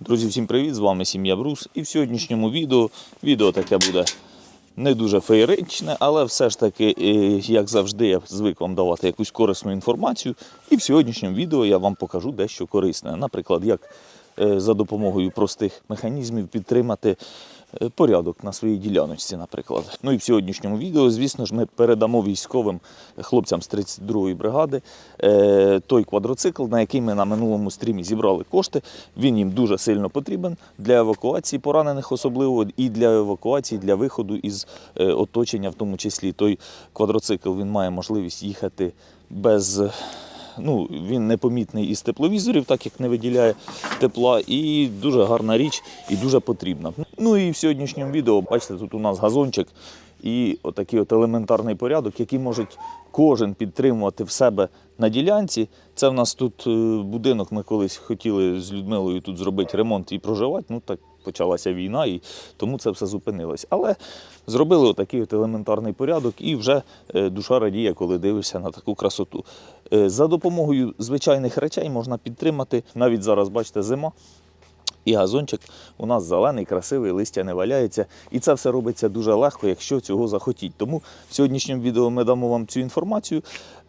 Друзі, всім привіт! З вами сім'я Брус. І в сьогоднішньому відео відео таке буде не дуже феєричне, але все ж таки, як завжди, я звик вам давати якусь корисну інформацію. І в сьогоднішньому відео я вам покажу дещо корисне. Наприклад, як е, за допомогою простих механізмів підтримати порядок на своїй діляночці, наприклад. Ну і в сьогоднішньому відео, звісно ж, ми передамо військовим хлопцям з 32-ї бригади е, той квадроцикл, на який ми на минулому стрімі зібрали кошти. Він їм дуже сильно потрібен для евакуації поранених, особливо і для евакуації, для виходу із е, оточення, в тому числі той квадроцикл він має можливість їхати без. Ну, він непомітний із тепловізорів, так як не виділяє тепла, і дуже гарна річ і дуже потрібна. Ну і в сьогоднішньому відео, бачите, тут у нас газончик і отакий от елементарний порядок, який може кожен підтримувати в себе на ділянці. Це в нас тут е, будинок. Ми колись хотіли з Людмилою тут зробити ремонт і проживати. Ну так почалася війна, і тому це все зупинилось. Але зробили отакий от елементарний порядок, і вже е, душа радіє, коли дивишся на таку красоту. Е, За допомогою звичайних речей можна підтримати. Навіть зараз, бачите, зима. І газончик у нас зелений, красивий, листя не валяється. І це все робиться дуже легко, якщо цього захотіть. Тому в сьогоднішньому відео ми дамо вам цю інформацію.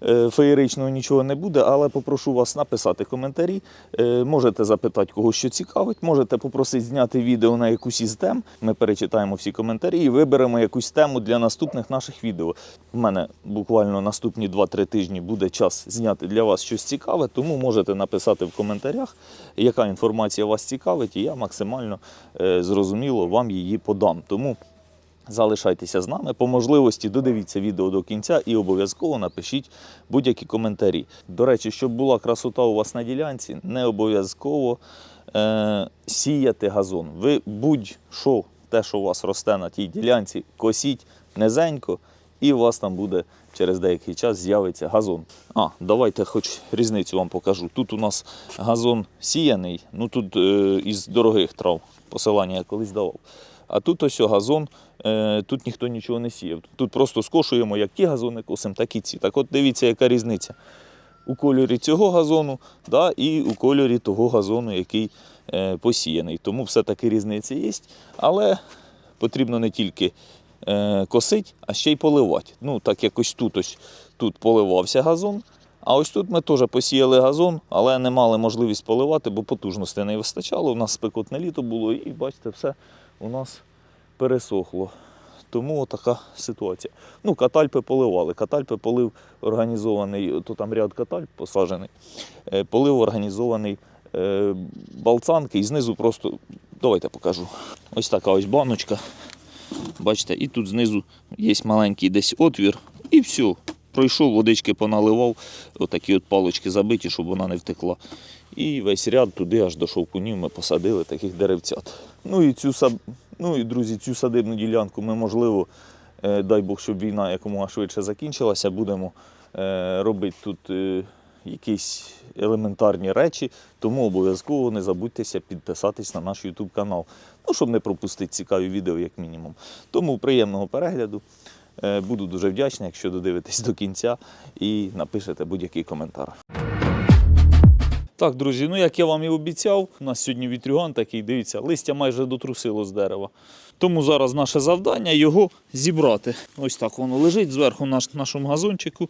Е, Феєричного нічого не буде, але попрошу вас написати коментарі. Е, Можете запитати, кого що цікавить, можете попросити зняти відео на якусь із тем. Ми перечитаємо всі коментарі і виберемо якусь тему для наступних наших відео. У мене буквально наступні 2-3 тижні буде час зняти для вас щось цікаве, тому можете написати в коментарях, яка інформація вас цікавить, і я максимально е, зрозуміло вам її подам. Тому залишайтеся з нами. По можливості додивіться відео до кінця і обов'язково напишіть будь-які коментарі. До речі, щоб була красота у вас на ділянці, не обов'язково е, сіяти газон. Ви будь-що, те, що у вас росте на тій ділянці, косіть низенько, і у вас там буде через деякий час з'явиться газон. А, давайте хоч різницю вам покажу. Тут у нас газон сіяний, ну тут е, із дорогих трав, посилання я колись давав. А тут ось газон, е, тут ніхто нічого не сіяв. Тут просто скошуємо як ті газони косимо, так і ці. Так от дивіться, яка різниця у кольорі цього газону да, і у кольорі того газону, який е, посіяний. Тому все-таки різниця є. Але потрібно не тільки е, косити, а ще й поливати. Ну, так якось тут ось тут поливався газон. А ось тут ми теж посіяли газон, але не мали можливість поливати, бо потужності не вистачало. У нас спекотне літо було, і бачите, все у нас пересохло. Тому така ситуація. Ну, катальпи поливали. Катальпи полив організований, то там ряд катальп посаджений, е, полив організований е, балцанки і знизу просто, давайте покажу. Ось така ось баночка. Бачите, і тут знизу є маленький десь отвір, і все. Пройшов, водички поналивав, отакі от палочки забиті, щоб вона не втекла. І весь ряд туди аж до шовкунів ми посадили таких деревцят. Ну і цю сад... ну і друзі, цю садибну ділянку ми, можливо, е, дай Бог, щоб війна якомога швидше закінчилася, будемо е, робити тут е, якісь елементарні речі. Тому обов'язково не забудьтеся підписатись на наш YouTube канал. Ну, щоб не пропустити цікаві відео, як мінімум. Тому приємного перегляду. Буду дуже вдячний, якщо додивитесь до кінця і напишете будь-який коментар. Так, друзі, ну як я вам і обіцяв, у нас сьогодні вітрюган такий, дивіться, листя майже дотрусило з дерева. Тому зараз наше завдання його зібрати. Ось так воно лежить зверху на нашому газончику.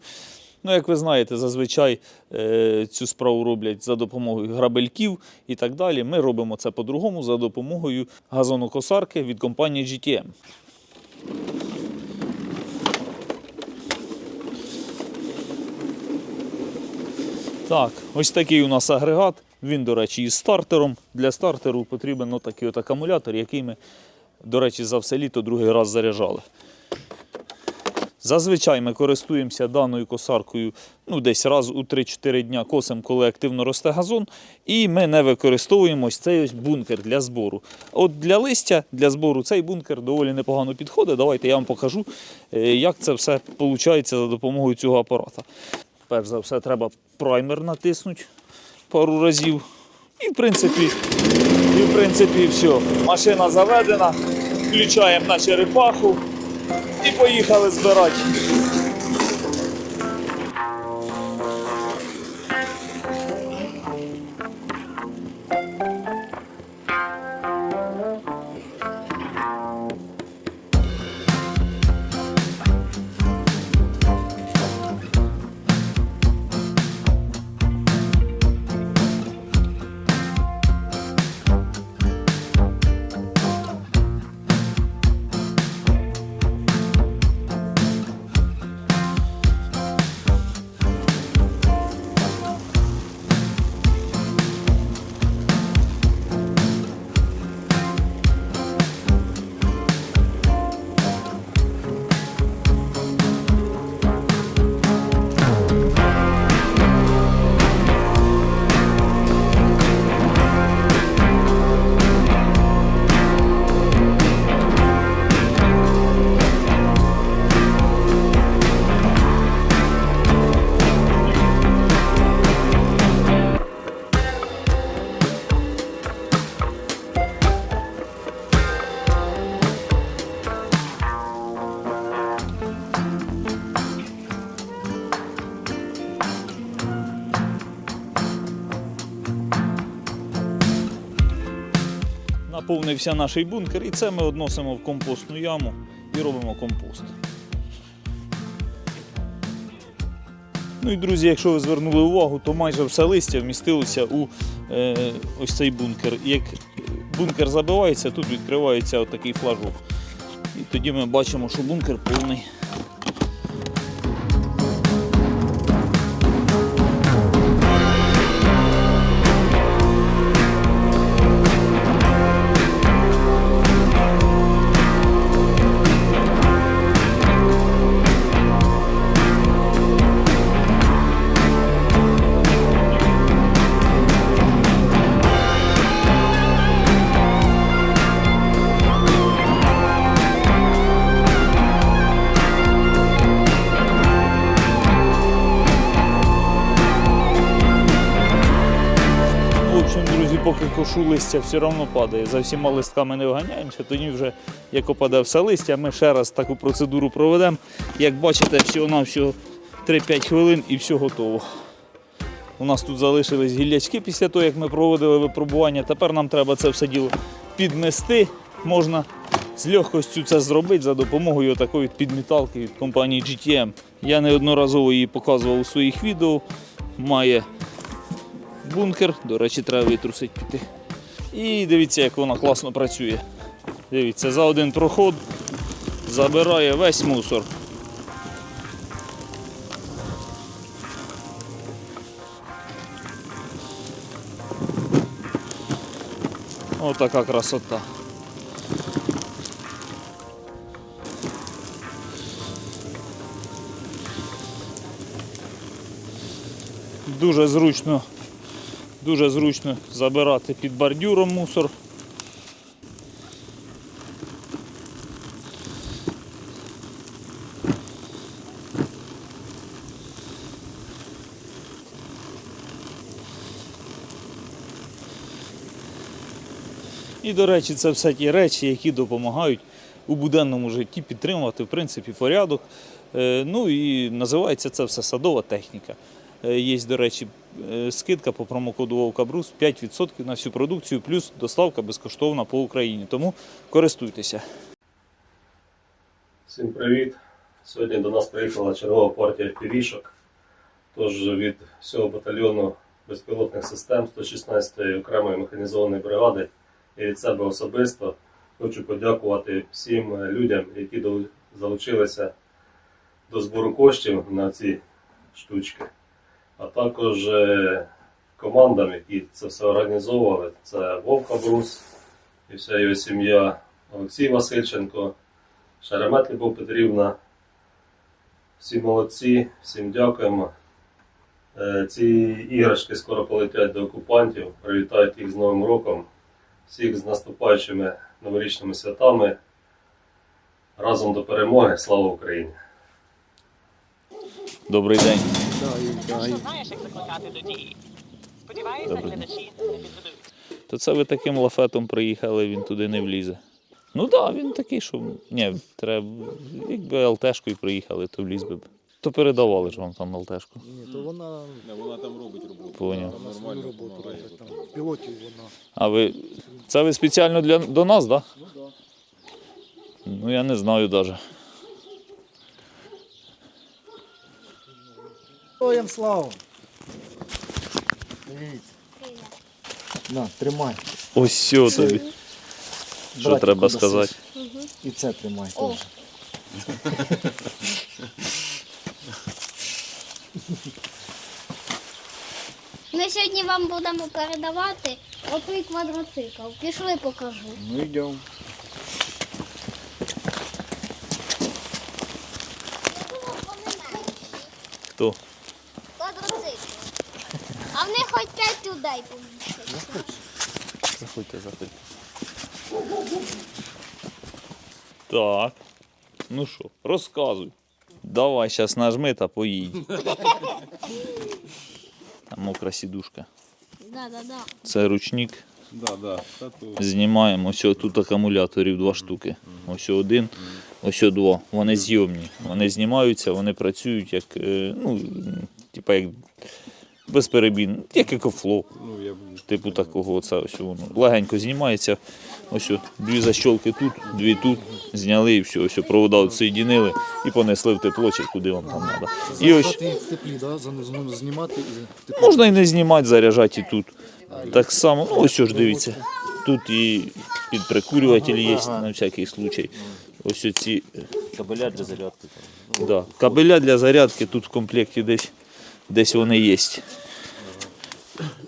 Ну, як ви знаєте, зазвичай е, цю справу роблять за допомогою грабельків і так далі. Ми робимо це по-другому за допомогою газонокосарки від компанії GTM. Так, ось такий у нас агрегат. Він, до речі, із стартером. Для стартеру потрібен отакий от акумулятор, який ми, до речі, за все літо другий раз заряджали. Зазвичай ми користуємося даною косаркою ну, десь раз у 3-4 дня косимо, коли активно росте газон, і ми не використовуємо ось цей ось бункер для збору. От для листя, для збору цей бункер доволі непогано підходить. Давайте я вам покажу, е, як це все виходить за допомогою цього апарата. Перш за все, треба праймер натиснути пару разів. І в принципі, і в принципі все. Машина заведена, включаємо на черепаху і поїхали збирати. Наповнився наш бункер, і це ми односимо в компостну яму і робимо компост. Ну і друзі, якщо ви звернули увагу, то майже все листя вмістилося у е, ось цей бункер. Як бункер забивається, тут відкривається отакий флажок. І тоді ми бачимо, що бункер повний. Кошу листя все одно падає. За всіма листками не вганяємося, тоді вже як опаде все листя, ми ще раз таку процедуру проведемо. Як бачите, всього-навсього 3-5 хвилин і все готово. У нас тут залишились гіллячки після того, як ми проводили випробування. Тепер нам треба це все діло підмести. Можна з легкостю це зробити за допомогою такої підміталки від компанії GTM. Я неодноразово її показував у своїх відео. Має бункер, до речі, треба витрусити піти. І дивіться, як вона класно працює. Дивіться, за один проход забирає весь мусор. Отака красота. Дуже зручно Дуже зручно забирати під бордюром мусор. І, до речі, це все ті речі, які допомагають у буденному житті підтримувати в принципі порядок. Е, Ну і називається це все садова техніка. Е, Є, до речі, скидка по промокоду Вовкабрус 5% на всю продукцію, плюс доставка безкоштовна по Україні. Тому користуйтеся. Всім привіт! Сьогодні до нас приїхала чергова партія півішок. Тож від всього батальйону безпілотних систем 116-ї окремої механізованої бригади і від себе особисто хочу подякувати всім людям, які залучилися до збору коштів на ці штучки, а також е, командам, які це все організовували. Це Вовка Брус і вся його сім'я, Олексій Васильченко. Шеремет Любов Петрівна. Всі молодці, всім дякуємо. Е, Ці іграшки скоро полетять до окупантів. Привітають їх з Новим роком. Всіх з наступаючими новорічними святами. Разом до перемоги. Слава Україні! Добрий день. Точно знаєш, як закликати до дії. Сподіваюся, Добре. глядачі не підведуть. То це ви таким лафетом приїхали, він туди не влізе. Ну так, да, він такий, що ні, треба, якби ЛТшкою приїхали, то вліз би. б. То передавали ж вам там ЛТшку. Ні, то вона Не, вона там робить роботу. Поняв. вона свою роботу робить. Там, пілотів вона. А ви. Це ви спеціально для, до нас, так? Ну так. Да? Ну я не знаю навіть. Героям слава! Дивіться. На, тримай. Ось все тобі. Що Братику треба даси. сказати? І це тримай О. теж. Ми сьогодні вам будемо передавати отой квадроцикл. Пішли покажу. Ну йдемо. Хто? Квадроцикл. А в них хоч людей поміститься. Заходьте, заходьте. Так. Ну що, розказуй. Давай зараз нажми та поїдь. Там мокра сідушка. Да, да, да. Це ручник. Да, да. Та то. Знімаємо. Ось тут акумуляторів два штуки. Ось один, ось два. Вони зйомні. Вони знімаються, вони працюють як, е, ну, типа як безперебійно, як екофлоу. Ну, я б- Типу такого, оце ось воно легенько знімається. Ось о, дві защолки тут, дві тут, зняли і все, ось о, провода відсоєдінили і понесли в тепло, чи куди вам там треба. І ось в теплі, да? зан- знімати і в теплі. можна і не знімати, заряджати і тут. Так само, ну ось ж дивіться. Тут і підприкурюватель є на всякий случай. Ось оці Кабеля для зарядки. Да, кабеля для зарядки тут в комплекті десь, десь вони є.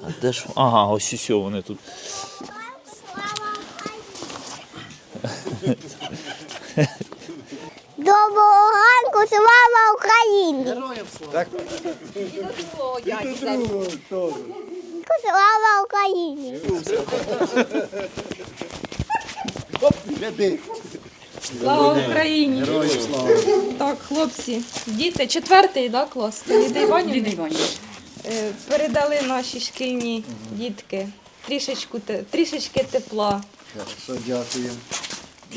А де ж? Ага, ось усе вони тут. Доброго ранку, слава Україні! Слава Україні! Слава Україні! Так, хлопці, діти, четвертий да, клас. Це Ліда Іванівна. Е, Передали наші шкільні дітки трішечку, те- трішечки тепла. Хорошо, дякуємо.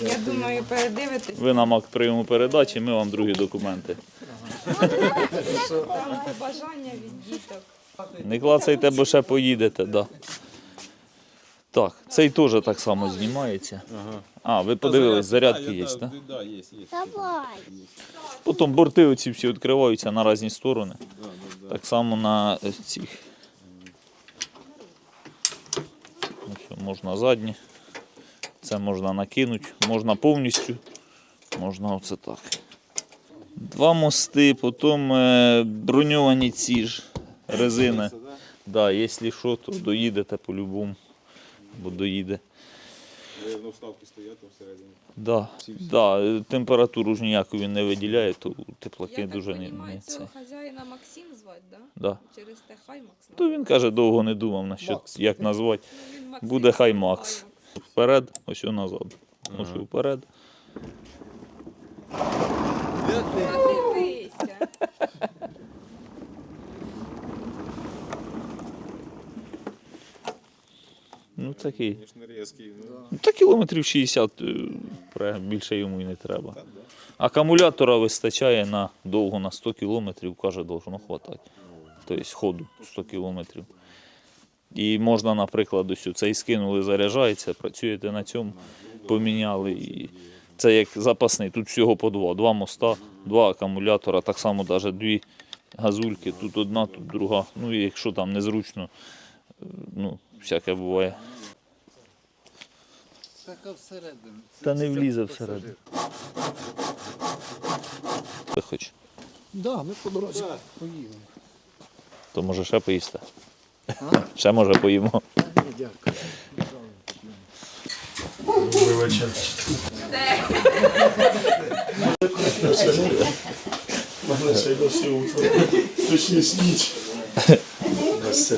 Я думаю, передивитесь. Ви нам акт прийому передачі, ми вам другі документи. Там побажання від діток. Не клацайте, бо ще поїдете, да. Так, цей теж так само знімається. А, ви подивились, зарядки є, так? Да, є, є. Давай! Потім борти оці всі відкриваються на різні сторони. Так само на цих. Ось можна задні. Це можна накинути, можна повністю, можна оце так. Два мости, потім е, броньовані ці ж резини. Да, якщо що, то доїдете по-любому. Бо доїде. Е, Ну, вставки стоять всередині. Да, да, е, температуру ж ніяку він не виділяє, то теплаки Я так дуже не, розумію, не це. цього хазяїна Максим звати, да? Да. Через те Хаймакс. То він каже, довго не думав на що, як назвати. Ну, він Максим, Буде Хаймакс. Вперед, ось о назад. Ось вперед. Дивися. Ну такий. Звісно, різкий. Ну, Ну, та кілометрів 60 е, більше йому і не треба. Акумулятора вистачає на довго на 100 кілометрів, каже, должно хватати. Тобто ходу 100 кілометрів. І можна, наприклад, ось цей скинули, заряджається, працюєте на цьому, поміняли. І це як запасний. Тут всього по два. Два моста, два акумулятора, так само навіть дві газульки. Тут одна, тут друга. Ну і якщо там незручно, е, ну, всяке буває. Така всередину. Та не влізе всередину. Ти хоч, Да, ми по дорозі поїдемо. то може ще поїсти. Ще може поїмо. Ні, дякую.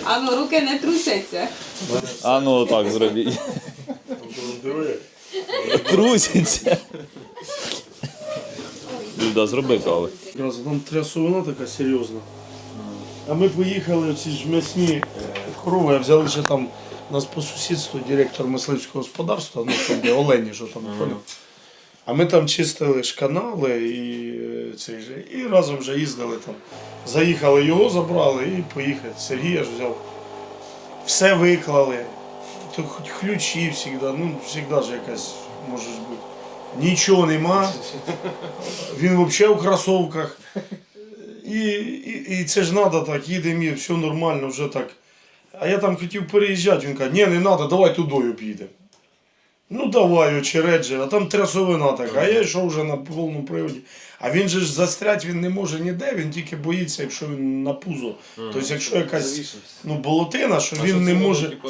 А ну руки не трусяться. А ну отак зробіть. Труситься. Люда, зроби кави. Якраз там трясовина така серйозна. А ми поїхали ці ж м'ясні е, корови, а взяли ще там у нас по сусідству директор мисливського господарства, ну там де Олені, що там. А ми там чистили ж канали і, цей же, і разом вже їздили там. Заїхали, його забрали і поїхали. Сергія ж взяв. Все виклали. То хоч ключі завжди, ну завжди ж якась може бути. Нічого нема. Він взагалі в кросовках. І, і, і це ж треба так, їдемо, і все нормально, вже так. А я там хотів переїжджати, він каже, ні, не треба, давай тудою підемо. Ну давай, очередже, а там трясовина така, а я йшов вже на повному приводі. А він же ж застрять він не може ніде, він тільки боїться, якщо він на пузо. Тобто, якщо якась ну, болотина, що він не може. Типа,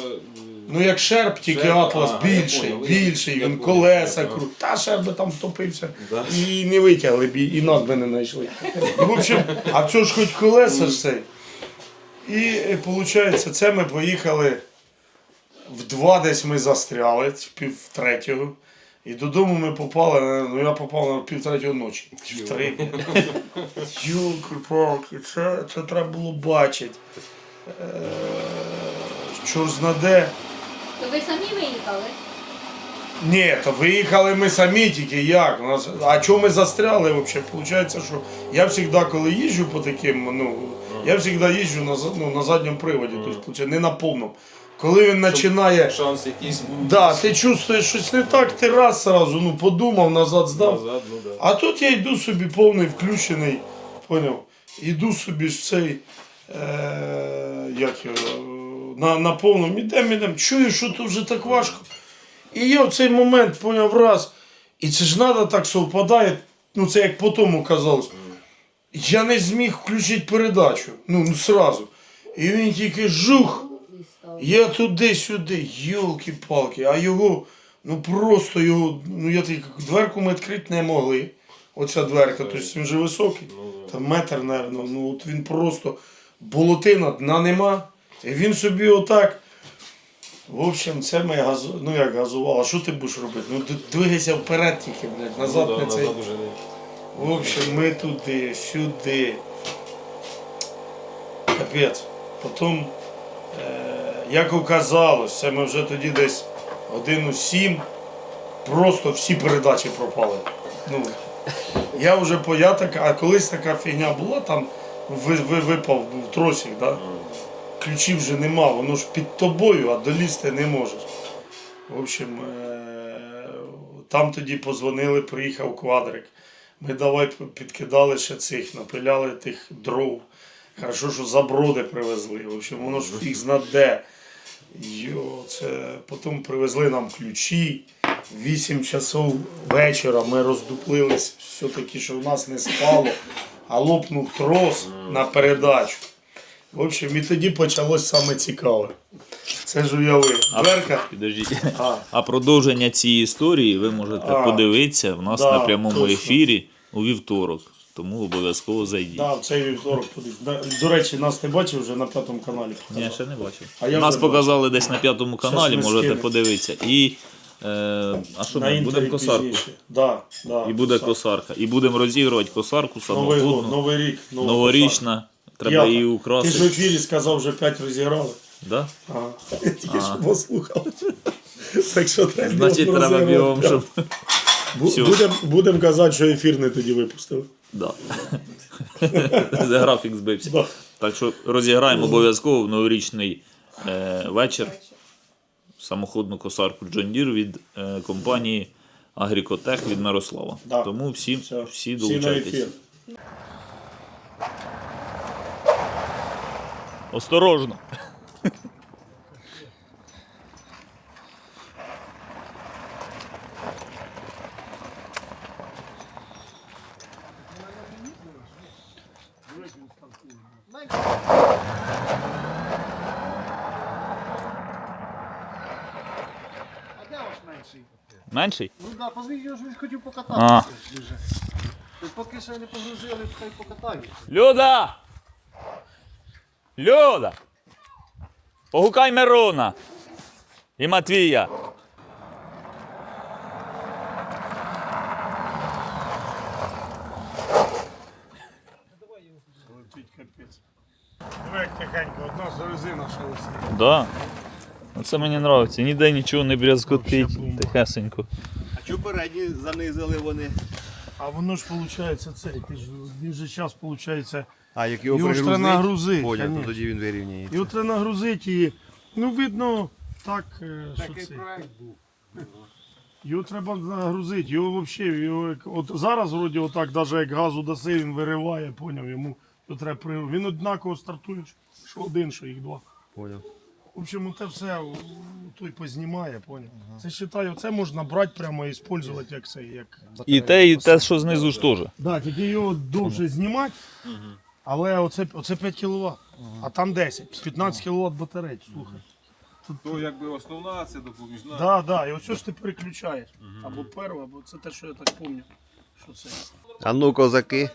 Ну як шерп, тільки Шерп, атлас більший, понял. більший, Я він колеса Ага. крут. Та шерп би там втопився і не витягли б, і нас би не знайшли. В общем, а в цього ж хоч колеса ж цей. І виходить, це ми поїхали в два десь ми застряли, в пів третього. І додому ми попали, ну я попав на пів третього ночі. В три. Юлки, палки, це, це треба було бачити. Е, Чорт знаде. То ви самі виїхали? Ні, то виїхали ми самі тільки як. Нас... А чому ми застряли взагалі? Получається, що я завжди, коли їжджу по таким, ну, Я завжди їжджу на, ну, на задньому приводі, тобто, не на повному. Коли він починає. Шанс якийсь був. Да, ти чувствуєш щось не так, ти раз сразу ну, подумав, назад здав. Назад, ну да. А тут я йду собі повний включений, поняв? Іду собі ж цей. Е, як його, на, на повному ідем, ідем, чую, що тут вже так важко. І я в цей момент поняв раз. І це ж треба так совпадає, ну це як по тому казалось. Я не зміг включити передачу. Ну, ну сразу. І він тільки жух. Я туди-сюди, йолки-палки, а його, ну просто його, ну я тільки дверку ми відкрити не могли. Оця дверка, тобто він же високий, там метр, напевно, ну от він просто болотина, дна нема. І він собі отак. В общем, це ми газу, ну як газували. А що ти будеш робити? Ну двигайся вперед тільки, блядь, назад Ну, да, не цей. назад уже не. В общем, ми туди, сюди. Капець. Потім, е, як оказалось, це ми вже тоді десь годину сім, просто всі передачі пропали. Ну, я вже по я така, а колись така фігня була, там ви, ви, випав був тросик, да? ключів вже нема, воно ж під тобою, а долізти не можеш. В общем, е, там тоді позвонили, приїхав квадрик. Ми давай підкидали ще цих, напиляли тих дров. Хорошо, що заброди привезли. В общем, воно ж фіг зна де. Йо, це... Потім привезли нам ключі. Вісім часов вечора ми роздуплились. Все-таки, що в нас не спало, а лопнув трос на передачу. В общем, і тоді почалось саме цікаве. Це ж уяви. Дверка. Підождіть. А, А продовження цієї історії ви можете А, подивитися в нас да, на прямому точно. ефірі у вівторок. Тому обов'язково зайдіть. да, цей вівторок подивись. До речі, нас ти бачив вже на п'ятому каналі. Ні, ще не бачив. А я Нас вже показали десь на п'ятому каналі, ми можете скинемо. подивитися. І, е, а що На ми інтері будемо косарку? пізніше. Да, да, І буде косарка. косарка. І будемо розігрувати косарку Новий год, новий рік. нова новорічна. Треба косарка. її П'ята. Ти ж в украсити. ефірі сказав, вже 5 розіграли. Да? Ага. Я тільки що послухав. Так що треба. Значить, треба розігрувати. бігом, щоб. Бу-. Будем, будем казати, що ефір не тоді випустили. Да. Графік збився. Да. Так що розіграємо обов'язково в новорічний е, вечір самоходну косарку John Deere від е, компанії Агрікотех від Мирослава. Да. Тому всі, всі Всі долучайтесь. Осторожно. А де ваш менший? Менший? Ну да, позвіть, я ж хотів покататися. Дуже. Поки ще не погрузили, хай покатається. Люда! Люда! Погукай Мирона і Матвія. Як тихенько, одна резина ще. Да. Оце мені подобається. Ніде нічого не брязкотить. Тихесенько. А чого передні занизили вони? А воно ж виходить цей, ти ж, він же час виходить. А як його Його ж треба нагрузити, то тоді він вирівняється. Його треба нагрузити і, ну видно, так, е, що це. Його треба нагрузити, його взагалі, його, от зараз вроді отак, навіть як газу даси, він вириває, поняв, йому його треба при... Він однаково стартує, що один, що їх два. Поняв. В общем, те все той познімає, поняв. Це вважаю, це можна брати прямо і використовувати як це, як. І те, і те, що знизу ж теж. Да, тільки його довше знімати, але оце, оце 5 кВт, а там 10, 15 кВт батарей, слухай. То якби основна, це допоміжна. Да, да, і ось ж ти переключаєш. Або перше, або це те, що я так пам'ятаю. Що це? А ну, козаки.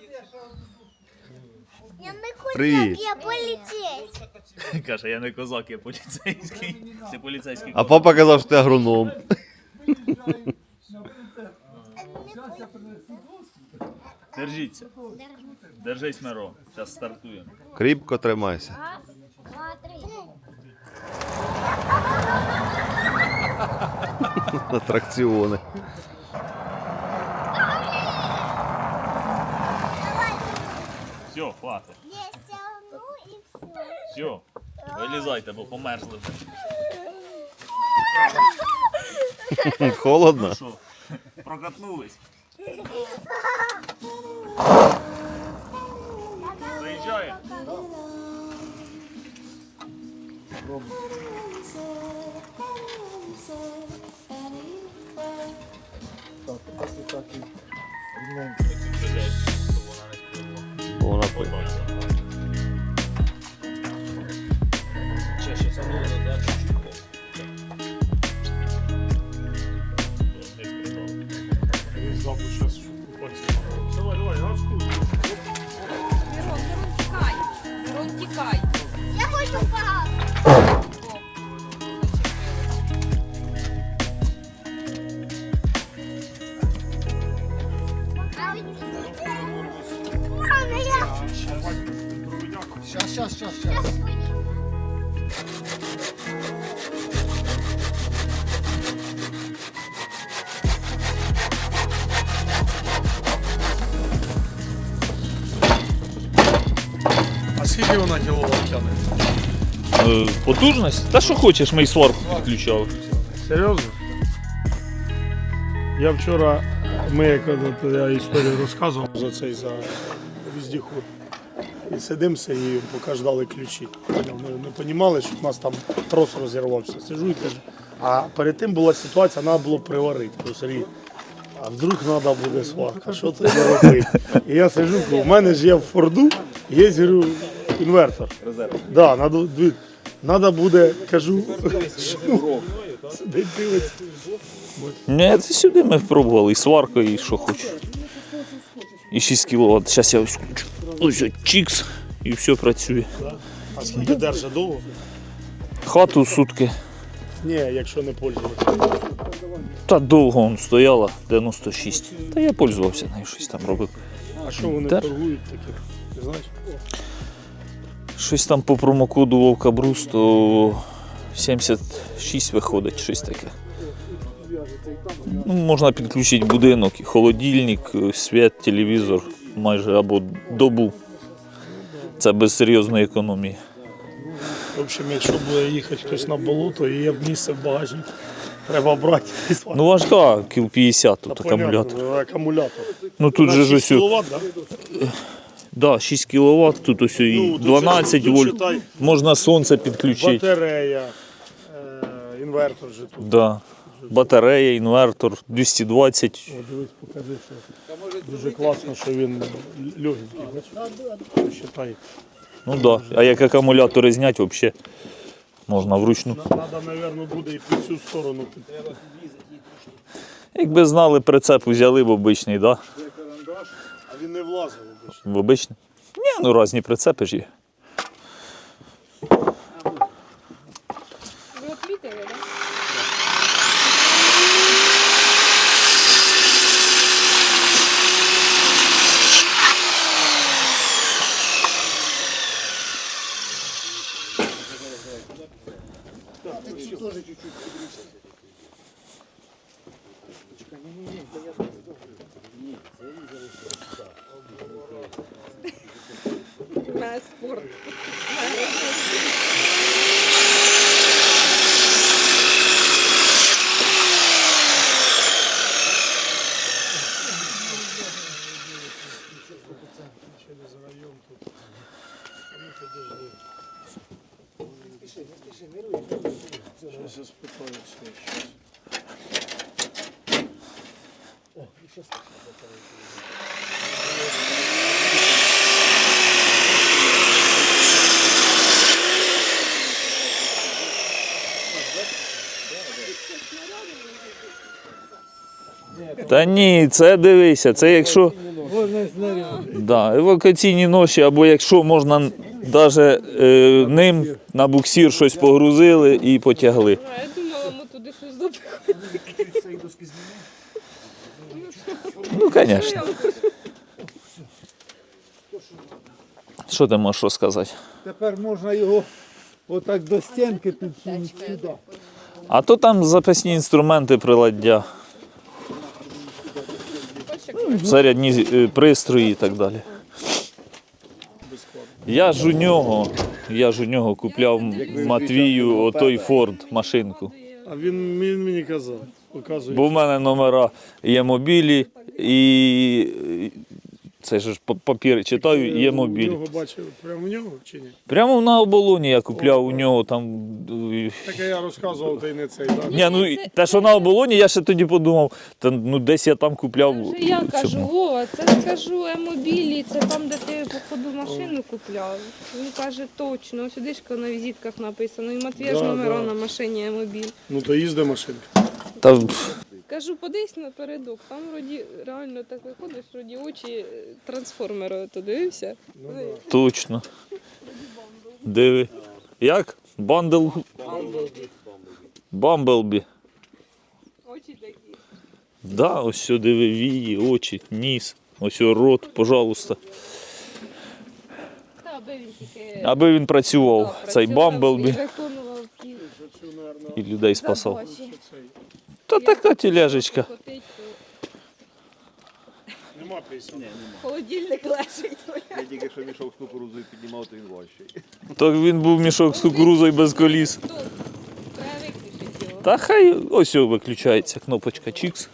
Я не хочу, Привіт. я полететь. Каже, я не козак, я поліцейський. Це поліцейський. А папа казав, що ти агроном. Держіться. Держись, Миро. Зараз стартуємо. Кріпко тримайся. Раз, два, три. Атракціони. Все, хватить. Я стягну Все, вилізайте, бо померзли. Холодно. Що, прокатнулись? Заїжджає? Вона Мирон, Скільки вона кіловат тягне? Е, Потужність? Та що хочеш, ми й сварку підключали. Серйозно? Я вчора, ми як от, я історію розказував за цей за віздіход. І сидимо Сергієм, поки ждали ключі. Ми не розуміли, що в нас там трос розірвався. Сижу і кажу. А перед тим була ситуація, треба було приварити. Кажу, Сергій, а вдруг треба буде сварка, що тоді робити? І я сижу, кажу, у мене ж є в Форду, є говорю, інвертор. Резерв. Да, надо, дві- надо буде, кажу, сидить дивиться. Ні, це сюди ми пробували і сварку, і що хочеш. І 6 кВт. Зараз я ось. Ось ось чікс, і все працює. А скільки держить довго? Хату сутки. Ні, якщо не пользуватися. Та довго он стояла, 96. Та я пользувався нею, щось там робив. А що вони торгують таке? Не знаєш? Щось там по промокоду Вовка Брус, то 76 виходить, щось таке. Ну, можна підключити будинок, холодильник, е, світ, телевізор майже або добу. Це без серйозної економії. В общем, якщо буде їхати хтось на болото і є місце в багажнику, треба брати. Ну важка, кіл 50 тут акумулятор. акумулятор. Ну тут же ж ось. Да? Да, 6 кВт, тут ось і Ну, 12 це вольт. Можна сонце підключити. Батарея, е, інвертор же тут. Да. Батарея, інвертор, 220. О, дивись, покажи, що дуже класно, що він легенький. бачиш? Считай. Ну да. А як акумулятори зняти, взагалі можна вручну. Треба, мабуть, буде і під цю сторону. Якби знали, прицеп взяли б обичний, да? А він не влазив обично. В. Ні, ну різні прицепи ж є. Ви отмітили, так? На спорт. Щось я спитаю це. щось. Та ні, це дивися, це якщо. Да, евакуаційні ноші, або якщо можна навіть е, ним на буксир щось погрузили і потягли. Я думала, ми туди щось запихали. Ну, звісно. Що ти можеш розказати? Тепер можна його отак до стінки підсунути сюди. А то там запасні інструменти приладдя. Зарядні е, пристрої і так далі. Я ж у нього Я ж у нього купляв Матвію отой Форд машинку. А він, він мені казав, показує. Бо в мене номера є мобілі і це ж па- папір читаю, є У мобілі. нього бачив, прямо в нього чи ні? Прямо на оболоні я купляв у нього там. е, Так я розказував, та й не цей. Да? Ні, ну те, що на оболоні, я ще тоді подумав, та ну десь я там купляв. Вже я у кажу, цьому. Вова, це скажу емобілі, це там, де ти походу машину купляв. Він каже, точно, ось сюди ж на візитках написано, і Матвія ж Да, номера да. на машині емобіль. Ну то їзде машинка. Та Кажу, подивись напередок, там вроді реально так виходиш, вроді очі е, трансформера, то дивився? точно. Диви. Як? Бандл. Бамблбі. Очі такі. Да, ось сюди диви вії, очі, ніс, ось рот, пожалуйста. Аби він тільки Аби він працював, цей Бамблбі і людей спасав. задачі. Та така тележечка. Нема пісні. Холодильник лежить. Я тільки що мішок з кукурудзою піднімав, то він важчий. Так він був мішок з кукурузою без коліс. Його. Та хай ось о, виключається кнопочка Чікс.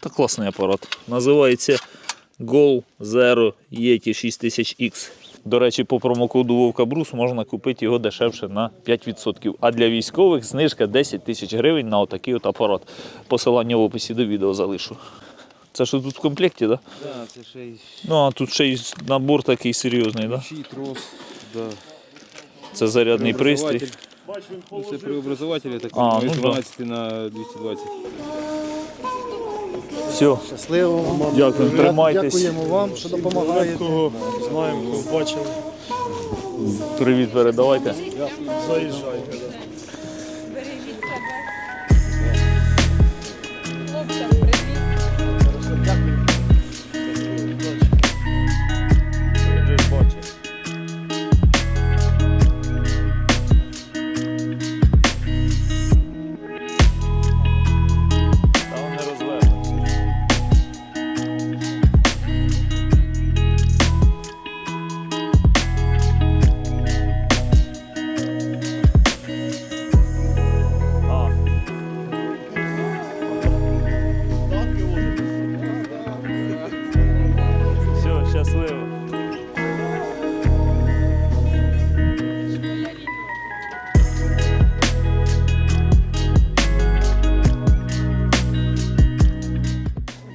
Та класний апарат. Називається Gol Zero Yeti 6000X. До речі, по промокоду Вовка Брус можна купити його дешевше на 5%. А для військових знижка 10 тисяч гривень на отакий от апарат. Посилання в описі до відео залишу. Це що тут в комплекті, так? Да? Так, це ще й Ну, а тут ще й набор такий серйозний, так? Да? трос, да. Це зарядний пристрій. Бач, він Це положив. преобразователь такий, ну да. 12 на 220. Все, Щасливо вам. дякую, тримайтесь. Дякуємо вам, що допомагаєте. Кого знаємо, кого бачили. Привіт передавайте. Заїжджайте.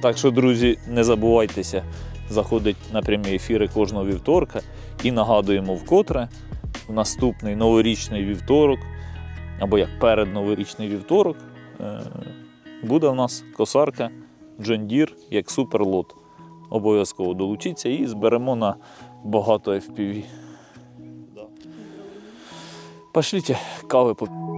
Так що, друзі, не забувайтеся заходить на прямі ефіри кожного вівторка і нагадуємо вкотре в наступний новорічний вівторок, або як передноворічний вівторок, е, буде в нас косарка Deere як суперлот. Обов'язково долучіться і зберемо на багато FPV. Пошліть кави попити.